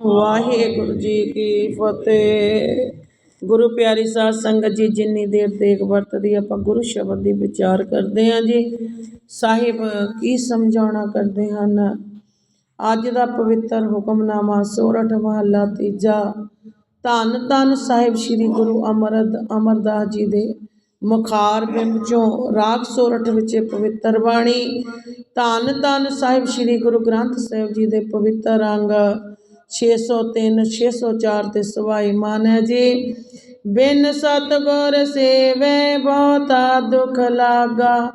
ਵਾਹਿਗੁਰੂ ਜੀ ਕੀ ਫਤਿਹ। ਗੁਰੂ ਪਿਆਰੀ ਸਾਧ ਸੰਗਤ ਜੀ, ਜਿੰਨੀ ਦੇਰ ਤੇਗ ਵਰਤਦੀ ਆਪਾਂ ਗੁਰੂ ਸ਼ਬਦ ਦੀ ਵਿਚਾਰ ਕਰਦੇ ਹਾਂ ਜੀ, ਸਾਹਿਬ ਕੀ ਸਮਝਾਉਣਾ ਕਰਦੇ ਹਨ? ਅੱਜ ਦਾ ਪਵਿੱਤਰ ਹੁਕਮਨਾਮਾ, ਸੋਰਠ ਮਹੱਲਾ ਤੀਜਾ। ਧੰਨ ਧੰਨ ਸਾਹਿਬ ਸ੍ਰੀ ਗੁਰੂ ਅਮਰਦ, ਅਮਰਦਾਸ ਜੀ ਦੇ ਮੁਖਾਰ ਬਿੰਬ ਚੋਂ ਰਾਗ ਸੋਰਠ ਵਿੱਚ ਪਵਿੱਤਰ ਬਾਣੀ। ਧੰਨ ਧੰਨ ਸਾਹਿਬ ਸ੍ਰੀ ਗੁਰੂ ਗ੍ਰੰਥ ਸਾਹਿਬ ਜੀ ਦੇ ਪਵਿੱਤਰ ਅੰਗ। 603 604 ਤੇ ਸਵਾਈ ਮਾਨ ਜੀ। ਬਿਨ ਸਤਗੁਰ ਸੇਵੇ, ਬਹੁਤਾ ਦੁਖ ਲਾਗਾ।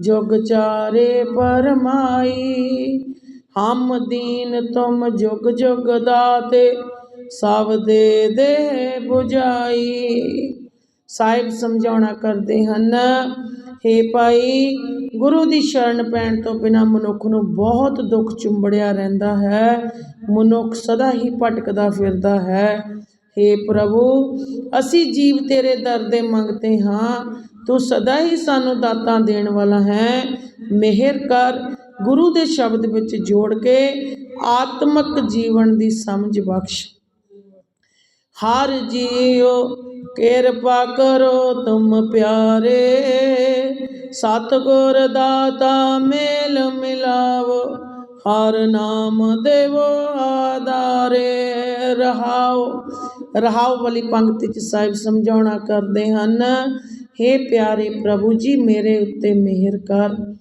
ਜੁਗ ਚਾਰੇ ਪਰਮਾਈ, ਹਮ ਦੀਨ ਤੁਮ ਜੁਗ ਜੁਗ ਦਾਤੇ, ਸਭ ਦੇ ਦੇ 부ਝਾਈ ਸਾਹਿਬ ਸਮਝਾਉਣਾ ਕਰਦੇ ਹਨ ਹੇ ਭਾਈ, ਗੁਰੂ ਦੀ ਸ਼ਰਨ ਪੈਣ ਤੋਂ ਬਿਨਾ ਮਨੁੱਖ ਨੂੰ ਬਹੁਤ ਦੁੱਖ ਚੁੰਬੜਿਆ ਰਹਿੰਦਾ ਹੈ। ਮਨੁੱਖ ਸਦਾ ਹੀ ਭਟਕਦਾ ਫਿਰਦਾ ਹੈ। ਹੇ ਪ੍ਰਭੂ, ਅਸੀਂ ਜੀਵ ਤੇਰੇ ਦਰ ਦੇ ਮੰਗਤੇ ਹਾਂ। ਤੂੰ ਸਦਾ ਹੀ ਸਾਨੂੰ ਦਾਤਾਂ ਦੇਣ ਵਾਲਾ ਹੈ। ਮਿਹਰ ਕਰ, ਗੁਰੂ ਦੇ ਸ਼ਬਦ ਵਿੱਚ ਜੋੜ ਕੇ ਆਤਮਿਕ ਜੀਵਨ ਦੀ ਸਮਝ ਬਖਸ਼। ਹਰ ਜੀਉ ਕਿਰਪਾ ਕਰੋ ਤੁਮ ਪਿਆਰੇ, ਸਤਗੁਰ ਦਾਤਾ ਮੇਲ ਮਿਲਾਵੋ, ਹਰ ਨਾਮ ਦੇਵੋ ਆਦਾਰੇ ਰਹਾਓ। ਰਹਾਓ ਵਾਲੀ ਪੰਕਤੀ ਚ ਸਾਹਿਬ ਸਮਝਾਉਣਾ ਕਰਦੇ ਹਨ हे ਪਿਆਰੇ ਪ੍ਰਭੂ ਜੀ, ਮੇਰੇ ਉੱਤੇ ਮਿਹਰ ਕਰ।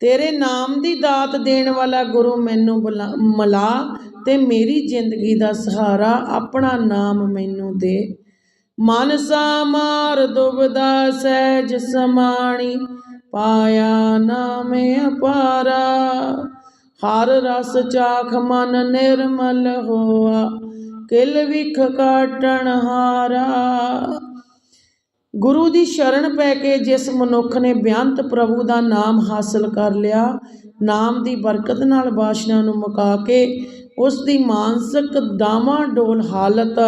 ਤੇਰੇ ਨਾਮ ਦੀ ਦਾਤ ਦੇਣ ਵਾਲਾ ਗੁਰੂ ਮੈਨੂੰ ਬੁਲਾ- ਮਿਲਾ ਤੇ ਮੇਰੀ ਜ਼ਿੰਦਗੀ ਦਾ ਸਹਾਰਾ ਆਪਣਾ ਨਾਮ ਮੈਨੂੰ ਦੇ। ਮਨਸਾ ਮਾਰ ਦੁਬਦਾ ਸਹਿਜ ਸਮਾਣੀ, ਪਾਇਆ ਨਾਮੇ ਅਪਾਰਾ। ਹਰ ਰਸ ਚਾਖ ਮਨ ਨਿਰਮਲ ਹੋਆ, ਕਿਲ ਵਿਖ ਕਾਟਣ ਹਾਰਾ। ਗੁਰੂ ਦੀ ਸ਼ਰਨ ਪੈ ਕੇ ਜਿਸ ਮਨੁੱਖ ਨੇ ਬਿਆੰਤ ਪ੍ਰਭੂ ਦਾ ਨਾਮ ਹਾਸਲ ਕਰ ਲਿਆ, ਨਾਮ ਦੀ ਬਰਕਤ ਨਾਲ ਬਾਸ਼ਨਾ ਨੂੰ ਮੁਕਾ ਕੇ ਉਸ ਦੀ ਮਾਨਸਿਕ ਦਾਮਾ ਹਾਲਤ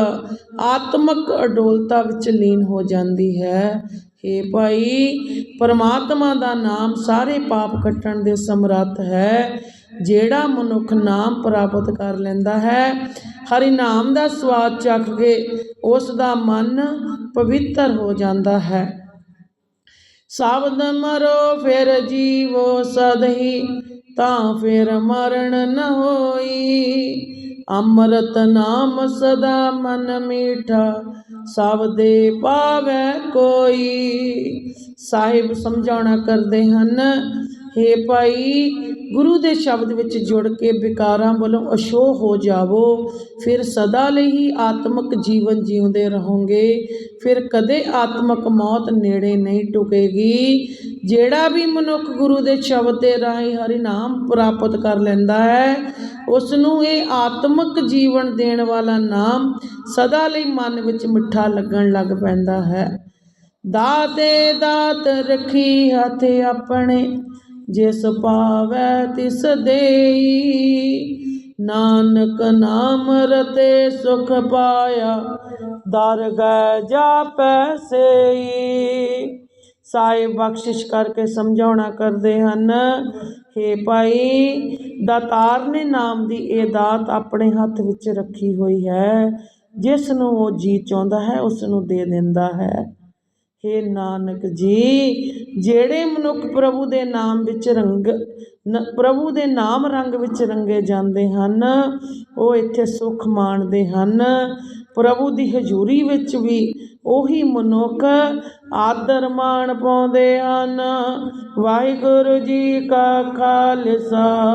ਆਤਮਿਕ ਅਡੋਲਤਾ ਵਿੱਚ ਲੀਨ ਹੋ ਜਾਂਦੀ ਹੈ। हे ਭਾਈ, ਪਰਮਾਤਮਾ ਦਾ ਨਾਮ ਸਾਰੇ ਪਾਪ ਕੱਟਣ ਦੇ ਸਮਰੱਥ ਹੈ। ਜਿਹੜਾ ਮਨੁੱਖ ਨਾਮ ਪ੍ਰਾਪਤ ਕਰ ਲੈਂਦਾ ਹੈ ਹਰੀ ਨਾਮ ਦਾ ਸਵਾਦ ਚੱਖ ਕੇ ਉਸ ਦਾ ਮਨ ਪਵਿੱਤਰ ਹੋ ਜਾਂਦਾ ਹੈ। ਸ਼ਬਦ ਮਰੋ ਫਿਰ ਜੀਵੋ ਸਦਹੀ। ਤਾਂ ਫਿਰ ਮਰਨ ਨ ਹੋਈ। ਅੰਮ੍ਰਿਤ ਨਾਮ ਸਦਾ ਮਨ ਮੀਠਾ, ਸਭ ਦੇ ਪਾਵੇ ਕੋਈ। ਸਾਹਿਬ ਸਮਝਾਉਣਾ ਕਰਦੇ ਹਨ, ਹੇ ਭਾਈ ਗੁਰੂ ਦੇ ਸ਼ਬਦ ਵਿੱਚ ਜੁੜ ਕੇ ਵਿਕਾਰਾਂ ਵੱਲੋਂ ਅਸ਼ੋ ਹੋ ਜਾਵੋ। ਫਿਰ ਸਦਾ ਲਈ ਹੀ ਆਤਮਿਕ ਜੀਵਨ ਜਿਉਂਦੇ ਰਹੋਗੇ। ਫਿਰ ਕਦੇ ਆਤਮਿਕ ਮੌਤ ਨੇੜੇ ਨਹੀਂ ਟੁਕੇਗੀ। ਜਿਹੜਾ ਵੀ ਮਨੁੱਖ ਗੁਰੂ ਦੇ ਸ਼ਬਦ ਦੇ ਰਾਹੀਂ ਹਰੀ ਨਾਮ ਪ੍ਰਾਪਤ ਕਰ ਲੈਂਦਾ ਹੈ ਉਸ ਨੂੰ ਇਹ ਆਤਮਿਕ ਜੀਵਨ ਦੇਣ ਵਾਲਾ ਨਾਮ ਸਦਾ ਲਈ ਮਨ ਵਿੱਚ ਮਿੱਠਾ ਲੱਗਣ ਲੱਗ ਪੈਂਦਾ ਹੈ। ਦਾਤੇ ਦਾਤ ਰਖੀ ਹੱਥ ਆਪਣੇ ਜਿਸ ਪਾਵੈ ਤਿਸ ਦੇਈ, ਨਾਨਕ ਨਾਮ ਰਤੇ ਸੁਖ ਪਾਇਆ, ਦਰ ਗੈ ਜਾਪੈ ਸੇਈ। ਸਾਹਿਬ ਬਖਸ਼ਿਸ਼ ਕਰਕੇ ਸਮਝਾਉਣਾ ਕਰਦੇ ਹਨ, ਹੇ ਭਾਈ, ਦਾਤਾਰ ਨੇ ਨਾਮ ਦੀ ਇਹ ਦਾਤ ਆਪਣੇ ਹੱਥ ਵਿੱਚ ਰੱਖੀ ਹੋਈ ਹੈ ਜਿਸ ਨੂੰ ਉਹ ਜੀ ਚਾਹੁੰਦਾ ਹੈ ਉਸ ਨੂੰ ਦੇ ਦਿੰਦਾ ਹੈ। ਹੇ ਨਾਨਕ ਜੀ ਜਿਹੜੇ ਮਨੁੱਖ ਪ੍ਰਭੂ ਦੇ ਨਾਮ ਵਿੱਚ ਰੰਗ, ਨ- ਪ੍ਰਭੂ ਦੇ ਨਾਮ ਰੰਗ ਵਿੱਚ ਰੰਗੇ ਜਾਂਦੇ ਹਨ, ਉਹ ਇੱਥੇ ਸੁਖ ਮਾਣਦੇ ਹਨ। ਪ੍ਰਭੂ ਦੀ ਹਜ਼ੂਰੀ ਵਿੱਚ ਵੀ ਉਹੀ ਮਨੁੱਖ ਆਦਰ ਮਾਣ ਪਾਉਂਦੇ ਹਨ। ਵਾਹਿਗੁਰੂ ਜੀ ਕਾ ਖਾਲਸਾ।